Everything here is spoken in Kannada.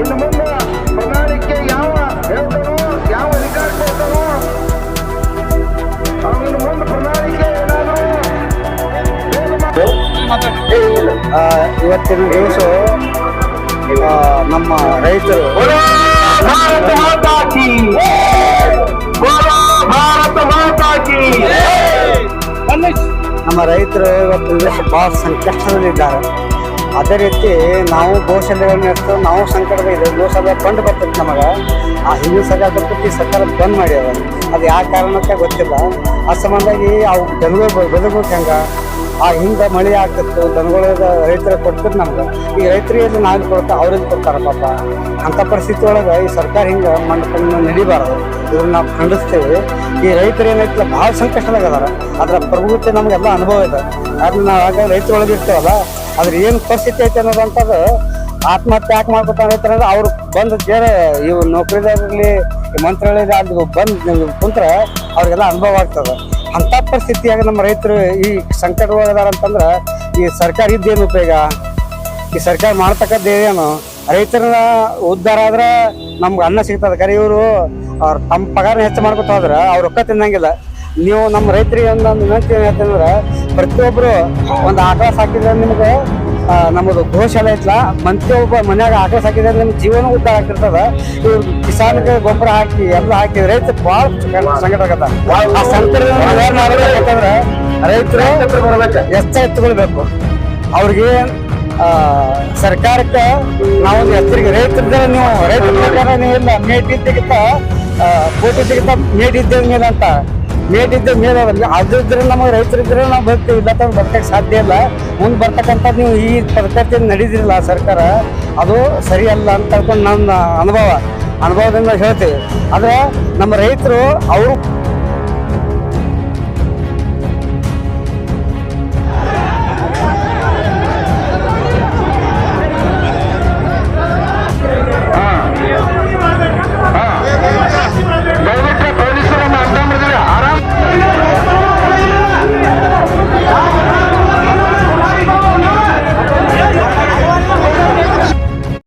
ಇನ್ನು ಮುಂದೆ ಪ್ರಣಾಳಿಕೆ ಯಾವ ಹೇಳ್ತಾನೋ ಯಾವ ಅಧಿಕಾರ ಕೊಡ್ತಾನೋ ಅವನ ಮುಂದೆ ಪ್ರಣಾಳಿಕೆ ಏನಾದರೂ ಆ, ಇವತ್ತಿನ ದಿವಸ ನಮ್ಮ ರೈತರು ಭಾರತ ಮಾತಾಕಿ ಭಾರತ ಮಾತಾಕಿ ನಮ್ಮ ರೈತರು ಇವತ್ತಿನ ದಿವಸ ಬಹಳ ಸಂಕಷ್ಟದಲ್ಲಿದ್ದಾರೆ. ಅದೇ ರೀತಿ ನಾವು ಗೋಶಾಲೆಗಳನ್ನ ಇರ್ತದೆ ನಾವು ಸಂಕಟದ ಗೋಶಾಲೆ ಕಂಡು ಬರ್ತದೆ ನಮಗೆ. ಆ ಹಿಂದಿನ ಸರ್ಕಾರ ಬರ್ತೈತಿ ಈ ಸರ್ಕಾರ ಬಂದ್ ಮಾಡ್ಯಾರ ಅದು ಯಾವ ಕಾರಣಕ್ಕೆ ಗೊತ್ತಿಲ್ಲ. ಆ ಸಂಬಂಧಾಗಿ ಅವು ದನಗಳು ಬದುಕಬೇಕು ಹೆಂಗ? ಆ ಹಿಂದೆ ಮಳೆ ಆಗ್ತಿತ್ತು ದನಗಳ ರೈತರ ಕೊಡ್ತಿದ್ರು ನಮ್ಗೆ. ಈ ರೈತರಿಗೆ ನಾವು ಕೊಡ್ತಾ ಅವ್ರಿಗೆ ಕೊಡ್ತಾರ ಪಾಪ. ಅಂಥ ಪರಿಸ್ಥಿತಿ ಒಳಗೆ ಈ ಸರ್ಕಾರ ಹಿಂಗೆ ಮಂಡ್ಕೊಂಡು ನಡಿಬಾರದು. ಇದನ್ನ ನಾವು ಖಂಡಿಸ್ತೇವೆ. ಈ ರೈತರು ಏನೈತಿಲ್ಲ, ಭಾಳ ಸಂಕಷ್ಟದಾಗ ಅದಾರ ಅದರ ಪ್ರಭುತ್ವ ನಮಗೆಲ್ಲ ಅನುಭವ ಇದೆ. ಅದನ್ನ ನಾವು ಆಗ ರೈತರೊಳಗೆ ಇರ್ತೇವಲ್ಲ ಅದ್ರ ಏನು ಪರಿಸ್ಥಿತಿ ಐತೆ ಅನ್ನೋದಂಥದ್ದು ಆತ್ಮಹತ್ಯೆ ಯಾಕೆ ಅಂದ್ರೆ ಅವ್ರು ಬಂದ ಜೇರ ಇವು ನೌಕರಿದಾರರಲ್ಲಿ ಮಂತ್ರಾಲಯದ ಅದು ಬಂದು ಕುಂತ್ರೆ ಅವ್ರಿಗೆಲ್ಲ ಅನುಭವ ಆಗ್ತದೆ. ಅಂಥ ಪರಿಸ್ಥಿತಿಯಾಗ ನಮ್ಮ ರೈತರು ಈ ಸಂಕಟ ಅಂತಂದ್ರೆ ಈ ಸರ್ಕಾರ ಇದ್ದೇನು ಉಪಯೋಗ, ಈ ಸರ್ಕಾರ ಮಾಡ್ತಕ್ಕದ್ದು ಏನು ರೈತರ ಉದ್ಧಾರ ಆದ್ರೆ ನಮ್ಗೆ ಅನ್ನ ಸಿಗ್ತದೆ. ಕರೆ ಇವರು ಅವ್ರ ತಮ್ಮ ಪಗಾರನ ಹೆಚ್ಚು ಮಾಡ್ಕೊತ ಹೋದ್ರೆ ಅವ್ರ ರೊಕ್ಕ ತಿನ್ನಂಗಿಲ್ಲ. ನೀವು ನಮ್ಮ ರೈತರಿಗೆ ಒಂದೊಂದು ವಿನಂತಿ ಏನು ಹೇಳ್ತಂದ್ರೆ ಪ್ರತಿಯೊಬ್ಬರು ಒಂದು ಆಕಳ ಸಾಕಿದ್ರೆ ನಿಮ್ಗೆ ನಮ್ಮದು ಗೋಶಾಲೆ ಐತ್ಲ? ಮಂತ್ರಿ ಒಬ್ಬ ಮನ್ಯಾಗ ಆಕಳ ಸಾಕಿದ್ರೆ ನಿಮ್ಗೆ ಜೀವನ ಉದ್ದಾರ ಆಗ್ತಿರ್ತದ. ಇವ್ರು ಕಿಸಾನ್ಗೆ ಗೊಬ್ಬರ ಹಾಕಿ, ಎಲ್ಲ ಹಾಕಿ ರೈತ ಭಾಳ ಸಂಕಟ ಆಗತ್ತ. ಆ ಸಂಕಟಂದ್ರೆ ರೈತರು ಎಷ್ಟ ಎತ್ತುಕೊಳ್ಬೇಕು ಅವ್ರಿಗೆ ಸರ್ಕಾರಕ್ಕೆ ನಾವೊಂದು ಎತ್ತರಿಗೆ ರೈತರದ ನೀವು, ರೈತರ ನೀವು ಇಲ್ಲ ಮೇಟ್ ಇದ್ದಕ್ಕಿಂತ ಕೋಟಿ ಇದ್ದಕ್ಕಿಂತ ಮೇಟ್ ಇದ್ದ ಮೇಲೆ ಅಂತ ಮೇಟ್ ಇದ್ದ ಮೇಲೆ ಅದಲ್ಲ ಅದಿದ್ರೆ ನಮಗೆ ರೈತರಿದ್ರೆ ನಾವು ಬರ್ತೀವಿ ಇಲ್ಲ ತಂದು ಬರ್ತಕ್ಕೆ ಸಾಧ್ಯ ಇಲ್ಲ. ಮುಂದೆ ಬರ್ತಕ್ಕಂಥ ನೀವು ಈ ಪದ್ಧತಿ ನಡೀದಿರಲ್ಲ ಸರ್ಕಾರ, ಅದು ಸರಿಯಲ್ಲ ಅಂತ ತಿಳ್ಕೊಂಡು ನನ್ನ ಅನುಭವ. ಅನುಭವದಿಂದ ಹೇಳ್ತೀವಿ. ಆದರೆ ನಮ್ಮ ರೈತರು ಅವರು